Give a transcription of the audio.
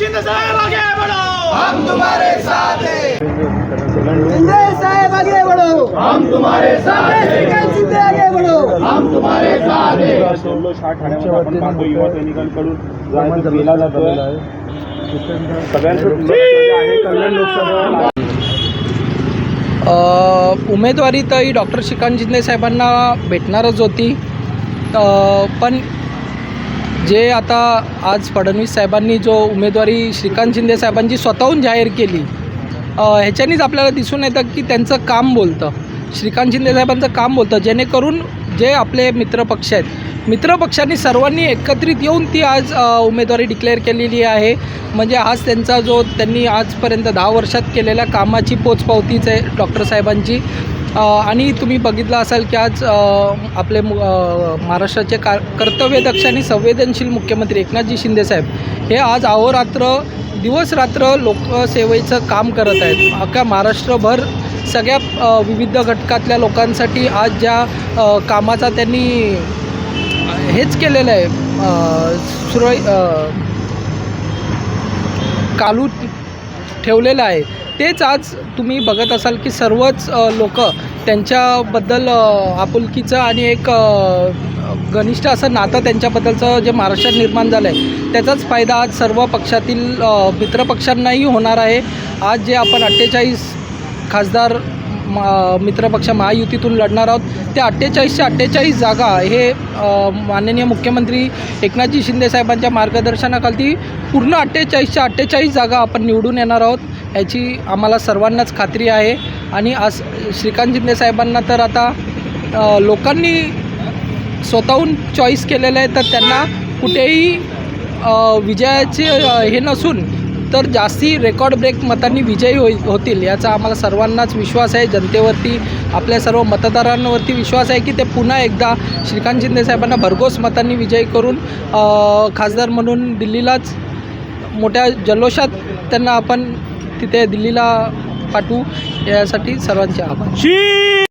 शिंदे साहेब आगे बढ़ो। हम तुम्हारे साथ हैं। शिंदे साहेब आगे बढ़ो। हम तुम्हारे साथ हैं। आगे बढ़ो। हम तुम्हारे साथ हैं। सोलो शाह ठाण्यामध्ये आपण पाहतो युवा सैनिकांकडून जायचं केला जातोय सगळ्यांचं लक्ष आहे कल्याण लोकसभा. अ, उमेदवारी तर ही डॉक्टर श्रीकांत शिंदे साहेबांना भेटणारच होती. पण जे आता आज फडणवीस साहेबांनी जो उमेदवारी श्रीकांत शिंदे साहेबांची स्वतःहून जाहीर केली ह्याच्यानेच ह्याच्यानीच आपल्याला दिसून येतं की त्यांचं काम बोलतं. श्रीकांत शिंदे साहेबांचं काम बोलतं. जेणेकरून जे आपले मित्रपक्ष आहेत मित्रपक्षांनी सर्वांनी एकत्रित येऊन ती आज उमेदवारी डिक्लेअर केलेली आहे. म्हणजे आज त्यांचा जो त्यांनी आजपर्यंत दहा वर्षात केलेल्या कामाची पोचपावतीच आहे डॉक्टर साहेबांची. आणि तुम्ही बघितलं असाल की आज आपले मु- महाराष्ट्राचे का कर्तव्यदक्ष आणि संवेदनशील मुख्यमंत्री एकनाथजी शिंदेसाहेब हे आज अहोरात्र दिवस रात्र लोकसेवेचं काम करत आहेत. अख्ख्या महाराष्ट्रभर सगळ्या विविध घटकातल्या लोकांसाठी आज ज्या कामाचा त्यांनी हेच केलेलं आहे. सुरळी कालू ठेवलेलं आहे. तेच आज तुम्ही बघत असाल की सर्वच लोक त्यांच्याबद्दल आपुलकीचं आणि एक घनिष्ठ असं नातं त्यांच्याबद्दलचं जे महाराष्ट्रात निर्माण झालं आहे त्याचाच फायदा आज सर्व पक्षातील मित्रपक्षांनाही होणार आहे. आज जे आपण अठ्ठेचाळीस खासदार मित्रपक्ष महायुतीतून लढणार आहोत. त्या अठ्ठेचाळीसच्या अठ्ठेचाळीस जागा हे माननीय मुख्यमंत्री एकनाथजी शिंदे साहेबांच्या मार्गदर्शनाखाली पूर्ण अठ्ठेचाळीसच्या अठ्ठेचाळीस जागा आपण निवडून येणार आहोत याची आम्हाला सर्वांनाच खात्री आहे. आणि आज श्रीकांत शिंदे साहेबांना तर आता लोकांनी स्वतःहून चॉईस केलेलं आहे तर त्यांना कुठेही विजयाचे हे नसून तर जास्ती रेकॉर्ड ब्रेक मतांनी विजयी होई होतील याचा आम्हाला सर्वांनाच विश्वास आहे. जनतेवरती आपल्या सर्व मतदारांवरती विश्वास आहे की ते पुन्हा एकदा श्रीकांत शिंदे साहेबांना भरघोस मतांनी विजयी करून खासदार म्हणून दिल्लीलाच मोठ्या जल्लोषात त्यांना आपण तिथे दिल्लीला पाठवू यासाठी सर्वांचे आभार.